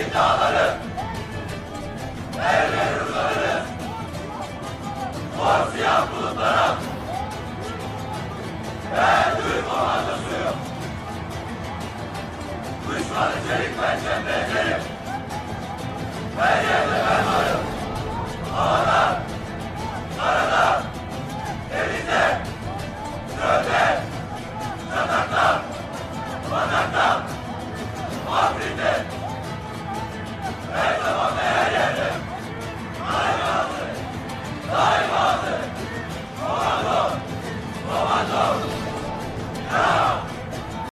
Zeytin dağları, Erler rüzgarı, Mor siyah bulutlara, Ben Türk komandosuyum. Düşmanı çelik pençem benzerim.